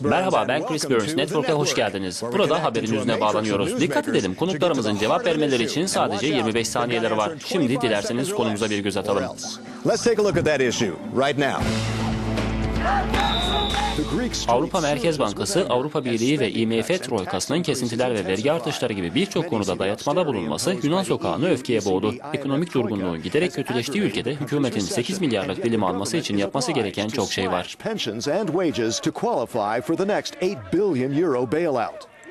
Merhaba ben Chris Burns. Network'e hoş geldiniz. Burada haberin yüzüne bağlanıyoruz. Dikkat edelim konuklarımızın cevap vermeleri için sadece out, 25 they've saniyeleri var. Şimdi 25 dilerseniz konumuza bir göz atalım. Let's take a look at that issue right now. Avrupa Merkez Bankası, Avrupa Birliği ve IMF troikasının kesintiler ve vergi artışları gibi birçok konuda dayatmada bulunması Yunan sokağını öfkeye boğdu. Ekonomik durgunluğun giderek kötüleştiği ülkede hükumetin 8 milyarlık dilim alması için yapması gereken çok şey var.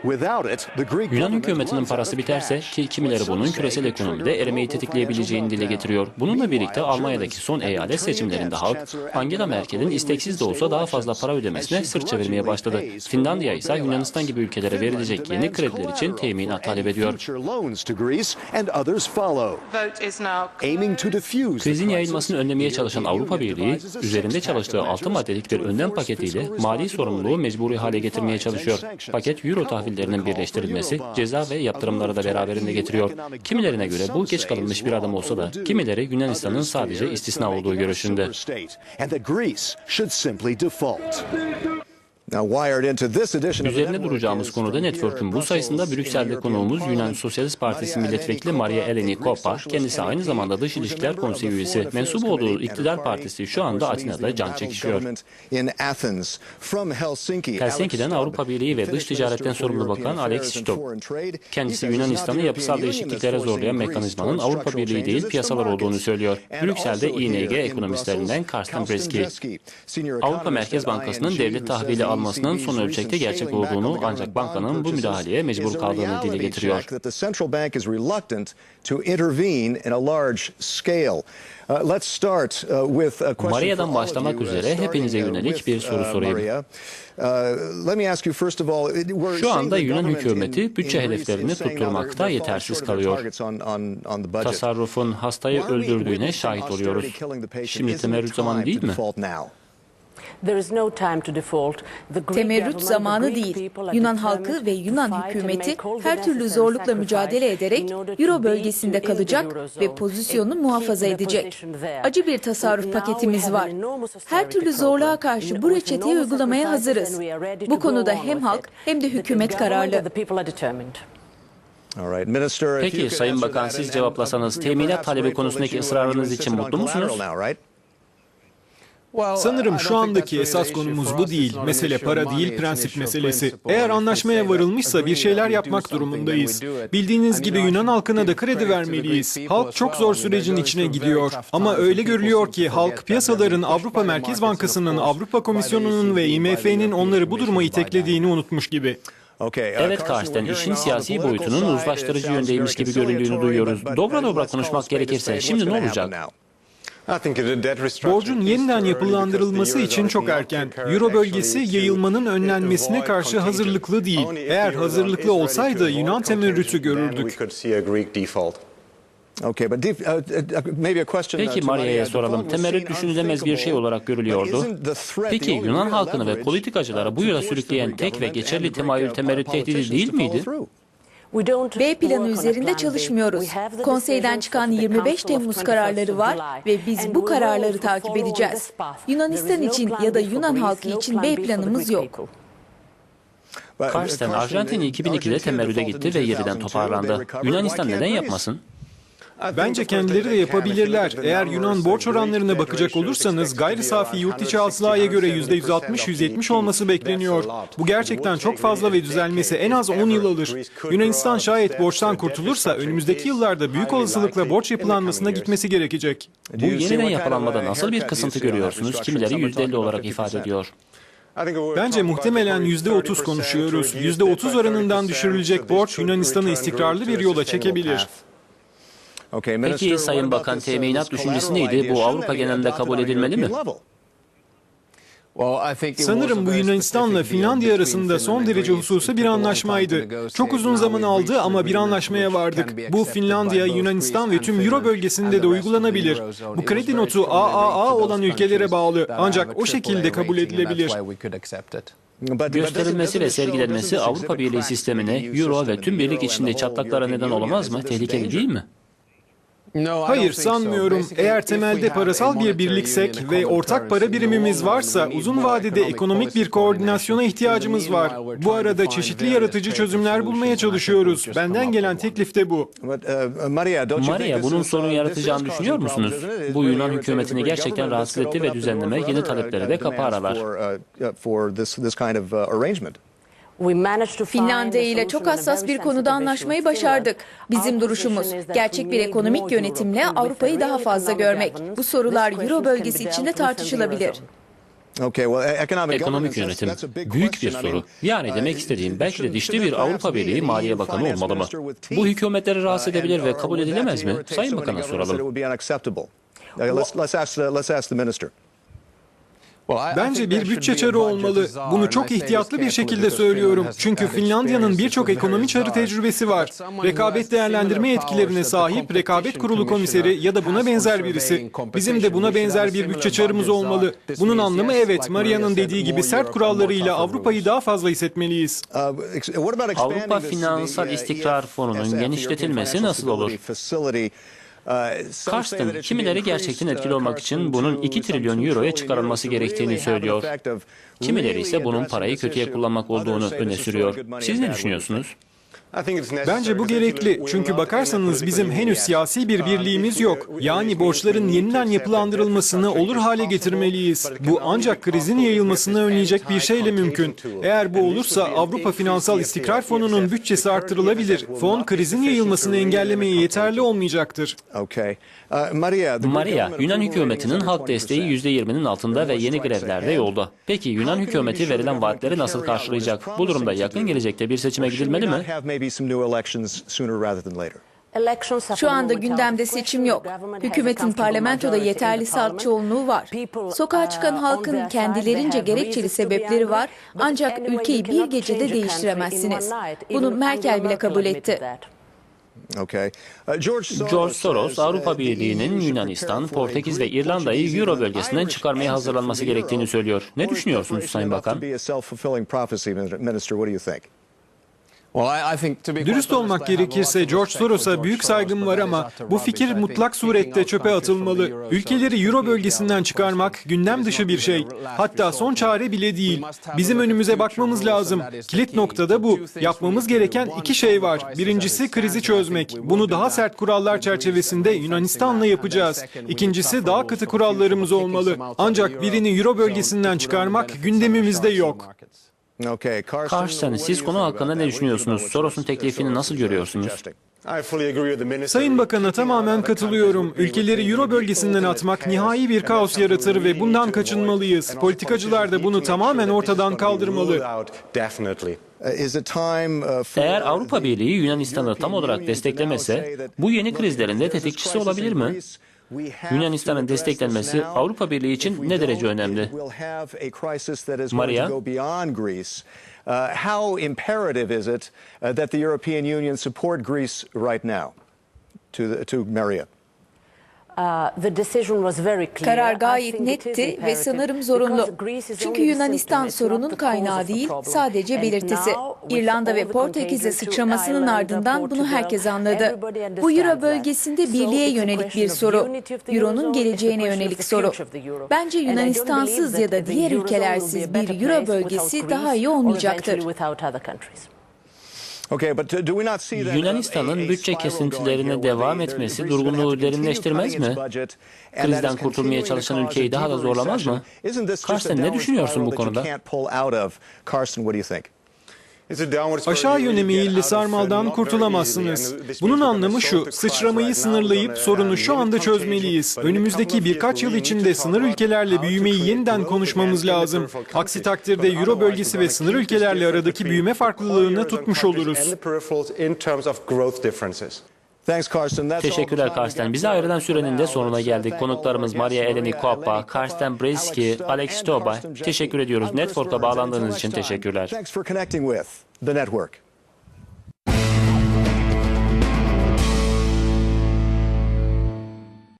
Pensions and wages to qualify for the next 8 billion euro bailout. Without it, the Greek Yunan government hükümetinin runs parası biterse ki kimileri bunun küresel it could ekonomide trigger a erimeyi global tetikleyebileceğini dile financial getiriyor. Bununla birlikte Almanya'daki son eyalet seçimlerinde halk Angela Merkel'in isteksiz de olsa daha fazla para ödemesine sırt çevirmeye başladı. Finlandiya ise Yunanistan gibi ülkelere verilecek yeni krediler için teminat talep ediyor. Krizin yayılmasını önlemeye çalışan the Avrupa Birliği, üzerinde çalıştığı 6 maddelik bir önlem paketiyle mali sorumluluğu mecburi hale getirmeye çalışıyor. Paket Euro coupled for birleştirilmesi, ceza ve yaptırımları da beraberinde getiriyor. Kimilerine göre bu geç kalınmış bir adım olsa da kimileri Yunanistan'ın sadece istisna olduğu görüşünde. Üzerine duracağımız konuda Network'ün bu sayısında Brüksel'de konuğumuz Yunan. Sosyalist Partisi Milletvekili Maria Eleni Kopa, kendisi aynı zamanda Dış İlişkiler Konseyi üyesi, mensubu olduğu iktidar partisi şu anda Atina'da can çekişiyor. Helsinki'den Avrupa Birliği ve Dış Ticaretten sorumlu bakan Alex. He Kendisi Yunanistan'ı yapısal değişikliklere zorlayan mekanizmanın Avrupa Birliği değil piyasalar olduğunu söylüyor. Brüksel'de ING ekonomistlerinden Karsten Breski. Avrupa Merkez Bankası'nın devlet tahvili almasının son ölçekte gerçek olduğunu ancak bankanın bu müdahaleye mecbur kaldığını dile getiriyor. Maria'dan başlamak uh, üzere hepinize yönelik bir soru uh, sorayım. Uh, let me ask you first of all, we're Şu anda Yunan in- bütçe hedeflerini now tutturmakta yetersiz kalıyor. Tasarrufun hastayı öldürdüğüne şahit oluyoruz. Şimdi temerrüt zamanı değil mi? Temerrüt zamanı değil. Yunan halkı ve Yunan hükümeti her türlü zorlukla mücadele ederek Euro bölgesinde kalacak ve and pozisyonu keep muhafaza edecek. Acı bir tasarruf paketimiz var. Her türlü zorluğa karşı bu reçeteyi uygulamaya hazırız. Bu konuda on hem halk hem de hükümet kararlı. Peki Sayın Bakan siz cevaplasanız teminat talebi konusundaki ısrarınız için mutlu musunuz? Sanırım şu andaki esas konumuz bu değil. Mesele para değil, prensip meselesi. Eğer anlaşmaya varılmışsa bir şeyler yapmak durumundayız. Bildiğiniz gibi Yunan halkına da kredi vermeliyiz. Halk çok zor sürecin içine gidiyor. Ama öyle görülüyor ki halk piyasaların Avrupa Merkez Bankası'nın, Avrupa Komisyonu'nun ve IMF'nin onları bu duruma iteklediğini unutmuş gibi. Uh, Evet Karsten, işin siyasi boyutunun uzlaştırıcı sounds yöndeymiş gibi görüldüğünü conciliatory, duyuyoruz. Dobra dobra konuşmak gerekirse şimdi ne olacak? Borcun yeniden yapılandırılması için çok erken. Euro bölgesi yayılmanın önlenmesine karşı hazırlıklı değil. Eğer hazırlıklı olsaydı Yunan temerrütü görürdük. Okay, but def- uh, uh, maybe a question, uh, Peki Maria'ya Maria. soralım. Temerrüt düşünülemez bir şey olarak görülüyordu. Peki Yunan halkını ve politikacılara bu yola sürükleyen tek ve geçerli temayül temerrüt tehdidi değil miydi? B planı üzerinde çalışmıyoruz. Konseyden çıkan of the 25 Council of Temmuz 21st kararları var ve biz bu kararları takip edeceğiz. Yunanistan için ya da Yunan halkı için B planımız yok. Karsten, Arjantin 2002'de temerrüde gitti ve yeniden toparlandı. Yunanistan neden yapmasın? Bence kendileri de yapabilirler. Eğer Yunan borç oranlarına bakacak olursanız gayri safi yurt içi hasılaya göre %160-170 olması bekleniyor. Bu gerçekten çok fazla ve düzelmesi en az 10 yıl alır. Yunanistan şayet borçtan kurtulursa önümüzdeki yıllarda büyük olasılıkla borç yapılanmasına gitmesi gerekecek. Bu yeniden yapılanmada nasıl bir kısıntı görüyorsunuz? Kimileri %50 olarak ifade ediyor. Bence muhtemelen %30 konuşuyoruz. %30 oranından düşürülecek borç Yunanistan'ı istikrarlı bir yola çekebilir. Okay, Minister, Peki Sayın Bakan uh, teminat düşüncesi neydi? Bu Avrupa genelinde kabul edilmeli mi? Sanırım bu Yunanistan'la Finlandiya arasında son derece hususi bir anlaşmaydı. Çok uzun zaman aldı ama bir anlaşmaya vardık. Bu Finlandiya, Yunanistan ve tüm Euro bölgesinde de uygulanabilir. Bu kredi notu AAA olan ülkelere bağlı ancak o şekilde kabul edilebilir. Gösterilmesi ve sergilenmesi Avrupa Birliği sistemine, Euro ve tüm birlik içinde çatlaklara neden olamaz mı? Tehlikeli değil mi? Hayır sanmıyorum. Eğer temelde parasal bir birliksek ve ortak para birimimiz varsa uzun vadede ekonomik bir koordinasyona ihtiyacımız var. Bu arada çeşitli yaratıcı çözümler bulmaya çalışıyoruz. Benden gelen teklif de bu. Uh, Maria, don't you think Maria this bunun sorun uh, yaratacağını düşünüyor musunuz? Bu Yunan hükümetini gerçekten rahatsız etti ve düzenleme yeni uh, de kapı aralar. Finlandiya ile çok hassas bir konuda anlaşmayı başardık. Bizim duruşumuz gerçek bir ekonomik yönetimle Avrupa'yı daha fazla görmek. Bu sorular Euro bölgesi içinde tartışılabilir. E- economic Ekonomik yönetim büyük bir soru. Yani uh, demek istediğim belki de dişli bir Avrupa Birliği Maliye Bakanı olmalı mı? Bu hükümetleri rahatsız Uh, edebilir ve kabul edilemez mi? Sayın Bakan'a soralım. Bence bir bütçe çarı olmalı. Bunu çok ihtiyatlı bir şekilde söylüyorum. Çünkü Finlandiya'nın birçok ekonomi çarı tecrübesi var. Rekabet değerlendirme yetkilerine sahip rekabet kurulu komiseri ya da buna benzer birisi. Bizim de buna benzer bir bütçe çarımız olmalı. Bunun anlamı evet, Maria'nın dediği gibi sert kurallarıyla Avrupa'yı daha fazla hissetmeliyiz. Avrupa Finansal İstikrar EFSF, Fonu'nun the genişletilmesi nasıl olur? Karsten, kimileri gerçekten etkili olmak için bunun to 2 some trilyon euroya çıkarılması gerektiğini söylüyor. Kimileri ise bunun parayı kötüye kullanmak olduğunu öne sürüyor. Siz ne düşünüyorsunuz? Bence bu gerekli çünkü bakarsanız bizim henüz siyasi bir birliğimiz yok. Yani borçların yeniden yapılandırılmasını olur hale getirmeliyiz. Bu ancak krizin yayılmasını önleyecek bir şeyle mümkün. Eğer bu olursa Avrupa Finansal İstikrar Fonu'nun bütçesi artırılabilir. Fon krizin yayılmasını engellemeye yeterli olmayacaktır. Uh, Maria, Yunan hükümetinin halk desteği 20%. %20'nin altında ve yeni grevlerde yolda. Peki Yunan hükümeti verilen vaatleri nasıl karşılayacak? Bu durumda yakın gelecekte bir seçime gidilmeli mi? Şu anda gündemde seçim yok. Hükümetin parlamentoda yeterli salt çoğunluğu var. Sokağa çıkan halkın kendilerince gerekçeli sebepleri var. Ancak ülkeyi bir gecede değiştiremezsiniz. Bunu Merkel bile kabul etti. Okay. Uh, George Soros, uh, Avrupa Birliği'nin Yunanistan, Portekiz ve İrlanda'yı Euro bölgesinden çıkarmaya hazırlanması gerektiğini söylüyor. Ne düşünüyorsunuz Sayın Bakan? Dürüst olmak gerekirse George Soros'a büyük saygım var ama bu fikir mutlak surette çöpe atılmalı. Ülkeleri Euro bölgesinden çıkarmak gündem dışı bir şey. Hatta son çare bile değil. Bizim önümüze bakmamız lazım. Kilit nokta da bu. Yapmamız gereken iki şey var. Birincisi krizi çözmek. Bunu daha sert kurallar çerçevesinde Yunanistan'la yapacağız. İkincisi daha katı kurallarımız olmalı. Ancak birini Euro bölgesinden çıkarmak gündemimizde yok. Do siz konu hakkında ne düşünüyorsunuz? Soros'un teklifini nasıl görüyorsunuz? Sayın Bakan'a tamamen katılıyorum. Ülkeleri Euro bölgesinden atmak nihai bir kaos yaratır ve bundan kaçınmalıyız. Politikacılar da bunu tamamen ortadan kaldırmalı. Uh, uh, Eğer Avrupa Birliği Yunanistan'ı tam olarak desteklemese, bu yeni krizlerin de tetikçisi olabilir mi? Yunanistan'ın desteklenmesi. Avrupa Birliği için ne derece önemli? Maria? Uh, how imperative is it uh, that the European Union support Greece right now? To, to Maria. Karar gayet netti ve sanırım zorunlu. Çünkü Yunanistan sorunun kaynağı değil, sadece belirtisi. İrlanda ve Portekiz'e sıçramasının ardından bunu herkes anladı. Bu Euro bölgesinde birliğe yönelik bir soru. Euro'nun geleceğine yönelik soru. Bence Yunanistansız ya da diğer ülkelersiz bir Euro bölgesi daha iyi olmayacaktır. Yunanistan'ın bütçe kesintilerine devam etmesi durgunluğu derinleştirmez mi? Krizden kurtulmaya çalışan ülkeyi daha da zorlamaz mı? Karsten, ne düşünüyorsun bu konuda? Aşağı yöne meyilli sarmaldan kurtulamazsınız. Bunun anlamı şu, sıçramayı sınırlayıp sorunu şu anda çözmeliyiz. Önümüzdeki birkaç yıl içinde sınır ülkelerle büyümeyi yeniden konuşmamız lazım. Aksi takdirde Euro bölgesi ve sınır ülkelerle aradaki büyüme farklılığını tutmuş oluruz. Teşekkürler Karsten. Bize ayrılan sürenin de sonuna geldik. Konuklarımız Maria Eleni Koppa, Karsten Breski, Alex Jacki. Teşekkür ediyoruz. Until bağlandığınız için teşekkürler.